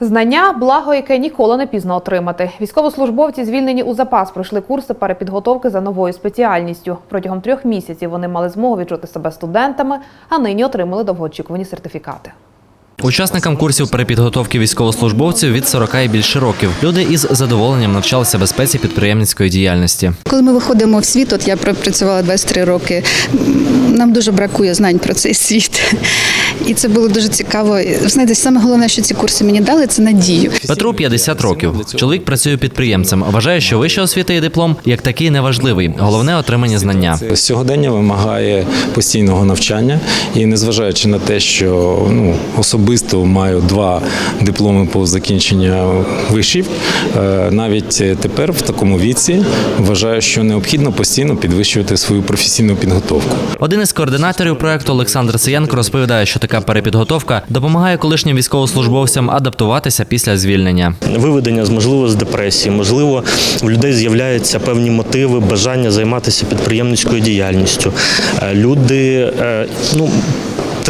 Знання благо, яке ніколи не пізно отримати. Військовослужбовці, звільнені у запас, пройшли курси перепідготовки за новою спеціальністю. Протягом трьох місяців вони мали змогу відчути себе студентами, а нині отримали довгоочікувані сертифікати. Учасникам курсів перепідготовки військовослужбовців від 40 і більше років. Люди із задоволенням навчалися безпеці підприємницької діяльності. Коли ми виходимо в світ, от я пропрацювала 23 роки, нам дуже бракує знань про цей світ. І це було дуже цікаво. Знаєте, саме головне, що ці курси мені дали, це надію. Петру 50 років. Чоловік працює підприємцем. Вважає, що вища освіта і диплом як такий неважливий. Головне отримання знання. Сьогодення вимагає постійного навчання, і незважаючи на те, що ну особисто маю два дипломи по закінченню вишів, е, навіть тепер в такому віці вважаю, що необхідно постійно підвищувати свою професійну підготовку. Один із координаторів проекту Олександр Циєнко розповідає, що така перепідготовка допомагає колишнім військовослужбовцям адаптуватися після звільнення. виведення можливо з депресії, можливо, в людей з'являються певні мотиви, бажання займатися підприємницькою діяльністю. Е, Люди е, ну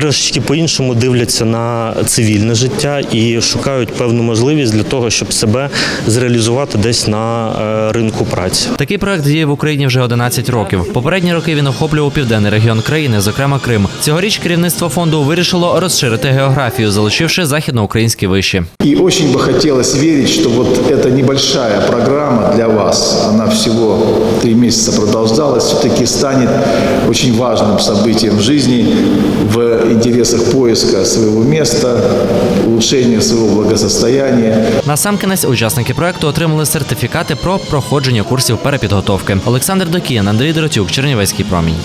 Трошечки по-іншому дивляться на цивільне життя і шукають певну можливість для того, щоб себе зреалізувати десь на е, ринку праці. Такий проект діє в Україні вже 11 років. Попередні роки він охоплював південний регіон країни, зокрема Крим. Цьогоріч керівництво фонду вирішило розширити географію, залишивши західноукраїнські виші. И очень бы хотелось верить, что вот эта небольшая программа для вас, она всего три месяца продолжалась, все-таки станет очень важным событием в жизни в интересах поиска своего места, улучшения своего благосостояния. Насамкінець учасники проекту отримали сертифікати про проходження курсів перепідготовки. Олександр Докіян, Андрій Доротюк, Чернівецький промінь.